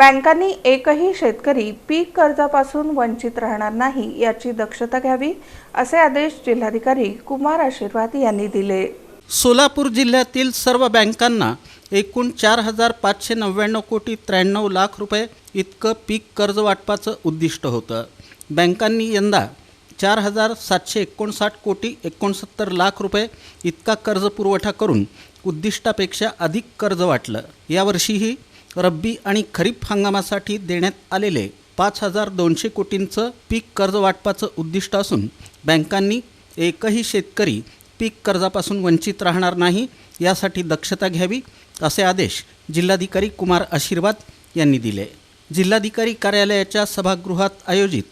बँकांनी एकही शेतकरी पीक कर्जापासून वंचित राहणार नाही याची दक्षता घ्यावी असे आदेश जिल्हाधिकारी कुमार आशीर्वाद यांनी दिले. सोलापूर जिल्ह्यातील सर्व बँकांना एकूण चार हजार पाचशे नव्याण्णव कोटी त्र्याण्णव लाख रुपये इतकं पीक कर्ज वाटपाचं उद्दिष्ट होतं. बँकांनी यंदा चार हजार सातशे एकोणसाठ कोटी एकोणसत्तर लाख रुपये इतका कर्ज पुरवठा करून उद्दिष्टापेक्षा अधिक कर्ज वाटलं. यावर्षीही रब्बी आणि खरीप हंगामासाठी देण्यात आलेले पाच हजार दोनशे कोटींचं पीक कर्ज वाटपाचं उद्दिष्ट असून बँकांनी एकही शेतकरी पीक कर्जापासून वंचित राहणार नाही यासाठी दक्षता घ्यावी असे आदेश जिल्हाधिकारी कुमार आशीर्वाद यांनी दिले. जिल्हाधिकारी कार्यालयाच्या सभागृहात आयोजित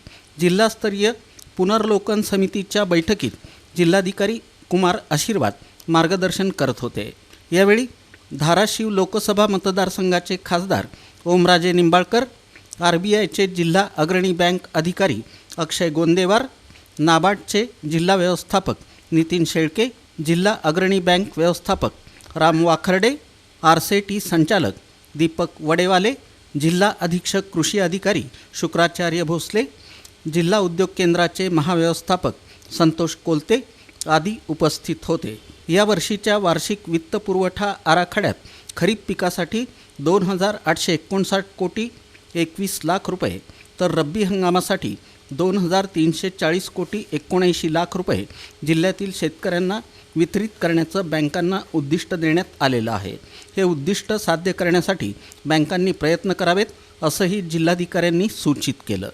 जिल्हास्तरीय पुनर्लोकन समितीच्या बैठकीत जिल्हाधिकारी कुमार आशीर्वाद मार्गदर्शन करत होते. यावेळी धाराशिव लोकसभा मतदारसंघाचे खासदार ओमराजे निंबाळकर आर बी आयचे जिल्हा अग्रणी बँक अधिकारी अक्षय गोंदेवार नाबार्डचे जिल्हा व्यवस्थापक नितीन शेळके जिल्हा अग्रणी बँक व्यवस्थापक राम वाखर्डे आरसेटी संचालक दीपक वडेवाले जिल्हा अधीक्षक कृषी अधिकारी शुक्राचार्य भोसले जिल्हा उद्योग केंद्राचे महाव्यवस्थापक संतोष कोलते आदी उपस्थित होते. या वर्षीच्या वार्षिक वित्तपुरवठा आराखड्यात खरीप पिकासाठी दोन हजार आठशे एकोणसाठ कोटी एकवीस लाख रुपये तर रब्बी हंगामासाठी दोन हजार तीनशे चाळीस कोटी एकोणऐंशी लाख रुपये जिल्ह्यातील शेतकऱ्यांना वितरित करण्याचं बँकांना उद्दिष्ट देण्यात आलेलं आहे. हे उद्दिष्ट साध्य करण्यासाठी बँकांनी प्रयत्न करावेत असंही जिल्हाधिकाऱ्यांनी सूचित केलं.